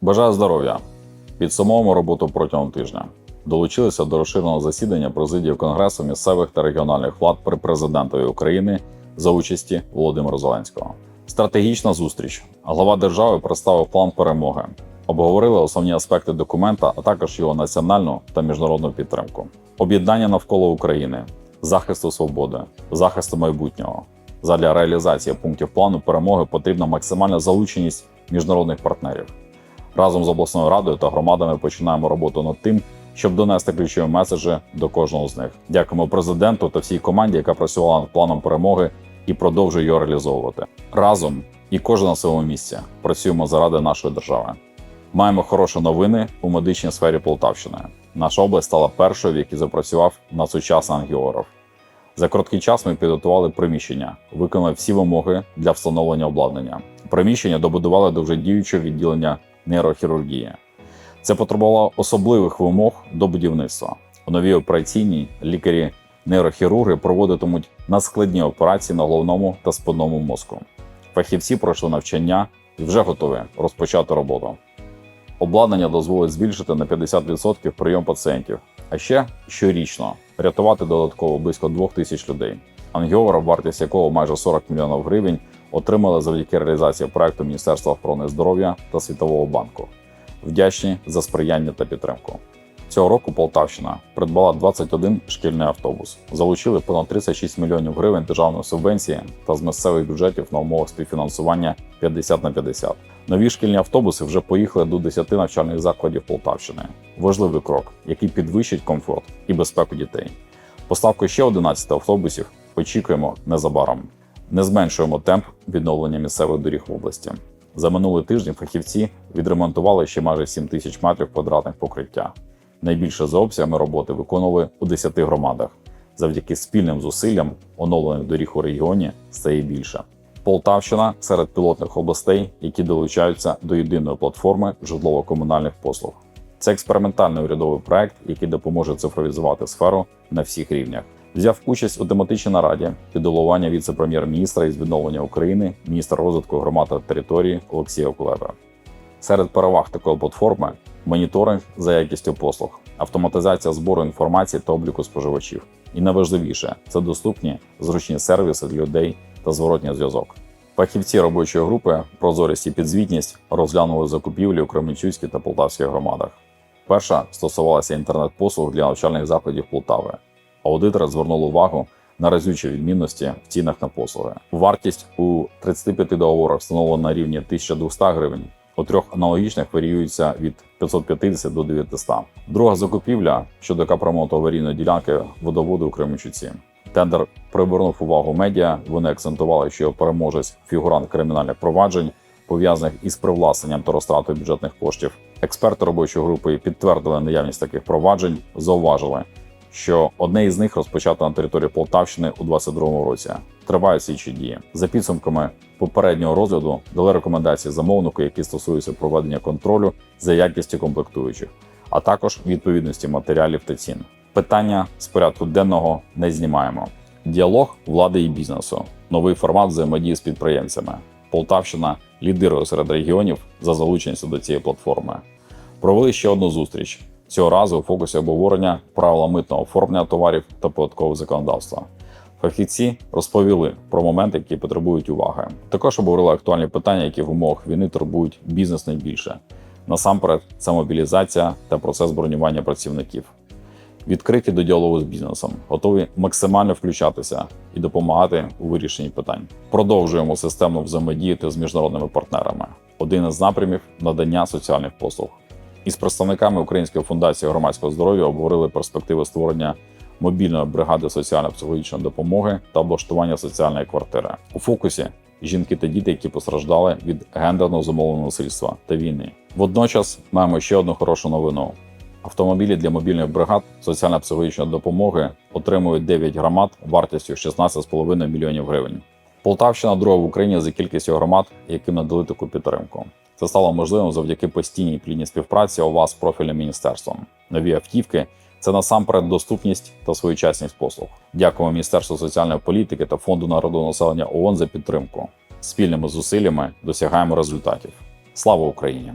Бажаю здоров'я! Підсумовуємо роботу протягом тижня. Долучилися до розширеного засідання президії Конгресу місцевих та регіональних влад при президентові України за участі Володимира Зеленського. Стратегічна зустріч. Глава держави представив план перемоги. Обговорили основні аспекти документа, а також його національну та міжнародну підтримку. Об'єднання навколо України, захисту свободи, захисту майбутнього. Задля реалізації пунктів плану перемоги потрібна максимальна залученість міжнародних партнерів. Разом з обласною радою та громадами починаємо роботу над тим, щоб донести ключові меседжі до кожного з них. Дякуємо президенту та всій команді, яка працювала над планом перемоги і продовжує його реалізовувати. Разом і кожен на своєму місці працюємо заради нашої держави. Маємо хороші новини у медичній сфері Полтавщини. Наша область стала першою, в якій запрацював надсучасний ангіограф. За короткий час ми підготували приміщення, виконали всі вимоги для встановлення обладнання. Приміщення добудували до вже діючого відділення нейрохірургії. Це потребувало особливих вимог до будівництва. У новій операційній лікарі нейрохірурги проводитимуть надскладні операції на головному та спинному мозку. Фахівці пройшли навчання і вже готові розпочати роботу. Обладнання дозволить збільшити на 50% прийом пацієнтів, а ще щорічно рятувати додатково близько 2 тисяч людей. Ангіограф, вартість якого майже 40 мільйонів гривень, отримали завдяки реалізації проекту Міністерства охорони здоров'я та Світового банку. Вдячні за сприяння та підтримку. Цього року Полтавщина придбала 21 шкільний автобус, залучили понад 36 мільйонів гривень державної субвенції та з місцевих бюджетів на умовах співфінансування 50 на 50. Нові шкільні автобуси вже поїхали до 10 навчальних закладів Полтавщини. Важливий крок, який підвищить комфорт і безпеку дітей. Поставку ще 11 автобусів очікуємо незабаром. Не зменшуємо темп відновлення місцевих доріг в області. За минулий тиждень фахівці відремонтували ще майже 7 тисяч метрів квадратних покриття. Найбільше за обсягами роботи виконували у 10 громадах. Завдяки спільним зусиллям оновлених доріг у регіоні стає більше. Полтавщина серед пілотних областей, які долучаються до єдиної платформи житлово-комунальних послуг. Це експериментальний урядовий проект, який допоможе цифровізувати сферу на всіх рівнях. Взяв участь у тематичній нараді під головування віце-прем'єр-міністра із відновлення України, міністра розвитку громад та території Олексія Кулеба. Серед переваг такої платформи моніторинг за якістю послуг, автоматизація збору інформації та обліку споживачів. І найважливіше це доступні зручні сервіси для людей та зворотній зв'язок. Фахівці робочої групи прозорість і підзвітність розглянули закупівлі у Кременчуцькій та Полтавських громадах. Перша стосувалася інтернет-послуг для навчальних закладів Полтави. Аудитори звернули увагу на разючі відмінності в цінах на послуги. Вартість у 35 договорах встановлена на рівні 1200 гривень. У трьох аналогічних варіюється від 550 до 900. Друга закупівля щодо капремонту аварійної ділянки водоводу у Кременчуці. Тендер привернув увагу медіа. Вони акцентували, що переможець фігурант кримінальних проваджень, пов'язаних із привласненням та розтратою бюджетних коштів. Експерти робочої групи підтвердили наявність таких проваджень, зауважили, що одне із них розпочато на території Полтавщини у 2022 році. Тривають слідчі дії. За підсумками попереднього розгляду дали рекомендації замовнику, які стосуються проведення контролю за якістю комплектуючих, а також відповідності матеріалів та цін. Питання з порядку денного не знімаємо. Діалог влади і бізнесу, новий формат взаємодії з підприємцями. Полтавщина лідирує серед регіонів за залученістю до цієї платформи. Провели ще одну зустріч. Цього разу у фокусі обговорення правила митного оформлення товарів та податкового законодавства. Фахівці розповіли про моменти, які потребують уваги. Також обговорили актуальні питання, які в умовах війни турбують бізнес найбільше. Насамперед, це мобілізація та процес бронювання працівників. Відкриті до діалогу з бізнесом, готові максимально включатися і допомагати у вирішенні питань. Продовжуємо системно взаємодіяти з міжнародними партнерами. Один із напрямів надання соціальних послуг. Із представниками Української фундації громадського здоров'я обговорили перспективи створення мобільної бригади соціально-психологічної допомоги та облаштування соціальної квартири. У фокусі жінки та діти, які постраждали від гендерно замовленого насильства та війни. Водночас маємо ще одну хорошу новину. Автомобілі для мобільних бригад соціально-психологічної допомоги отримують 9 громад вартістю 16,5 мільйонів гривень. Полтавщина друга в Україні за кількістю громад, яким надали таку підтримку. Це стало можливим завдяки постійній плідній співпраці у вас з профільним міністерством. Нові автівки це насамперед доступність та своєчасність послуг. Дякуємо Міністерству соціальної політики та фонду народного населення ООН за підтримку. Спільними зусиллями досягаємо результатів. Слава Україні!